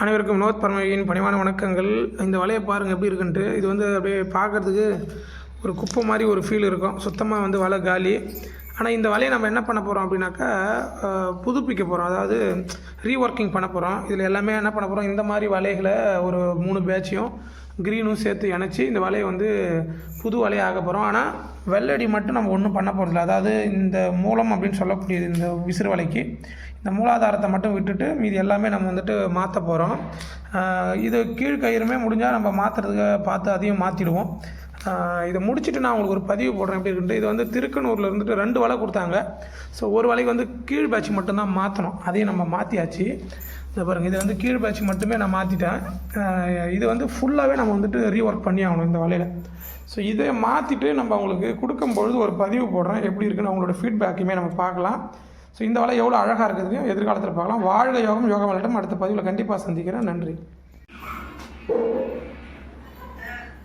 அனைவருக்கும் வினோத் பரமையின் பணிவான வணக்கங்கள். இந்த வலையை பாருங்கள் எப்படி இருக்குன்ட்டு. இது வந்து அப்படியே பார்க்குறதுக்கு ஒரு குப்பை மாதிரி ஒரு ஃபீல் இருக்கும். சுத்தமாக வந்து வலை காலி. ஆனால் இந்த வலையை நம்ம என்ன பண்ண போகிறோம் அப்படின்னாக்கா புதுப்பிக்க போகிறோம் அதாவது ரீஒர்க்கிங் பண்ண போகிறோம் இதில் எல்லாமே என்ன பண்ண போகிறோம் இந்த மாதிரி வலைகளை ஒரு மூணு பேட்சையும் க்ரீனும் சேர்த்து இணைச்சி இந்த வலையை வந்து புது வலையை ஆக போகிறோம் ஆனால் வெள்ளடி மட்டும் நம்ம ஒன்றும் பண்ண போகிறதில்ல அதாவது இந்த மூலம் அப்படின்னு சொல்லக்கூடியது இந்த விசிறு வலைக்கு இந்த மூலாதாரத்தை மட்டும் விட்டுட்டு மீதி எல்லாமே நம்ம வந்துட்டு மாற்ற போகிறோம் இது கீழ்கயிறுமே முடிஞ்சால் நம்ம மாற்றுறதுக்கு பார்த்து அதையும் மாற்றிடுவோம் இதை முடிச்சுட்டு நான் உங்களுக்கு ஒரு பதிவு போடுறேன். எப்படி இருக்குன்ட்டு இது வந்து திருக்கனூரில் இருந்துட்டு ரெண்டு வலை கொடுத்தாங்க. ஸோ ஒரு வலைக்கு வந்து கீழ் பேட்ச் மட்டும்தான் மாற்றணும் அதையும் நம்ம மாற்றியாச்சு இதை பாருங்கள் இது வந்து கீழ் பேட்ச் மட்டுமே நான் மாற்றிட்டேன் இது வந்து ஃபுல்லாகவே நம்ம வந்துட்டு ரீஒர்க் பண்ணி ஆகணும் இந்த வலையில். ஸோ இதை மாற்றிட்டு நம்ம அவங்களுக்கு கொடுக்கும் பொழுது ஒரு பதிவு போடுறேன். எப்படி இருக்குன்னு அவங்களோட ஃபீட்பேக்குமே நம்ம பார்க்கலாம். ஸோ இந்த வலை எவ்வளோ அழகாக இருக்குதுன்னு எதிர்காலத்தில் பார்க்கலாம். வாழ்க யோகம் யோகா விளையாட்டம் அடுத்த பதிவில் கண்டிப்பாக சந்திக்கிறேன். நன்றி.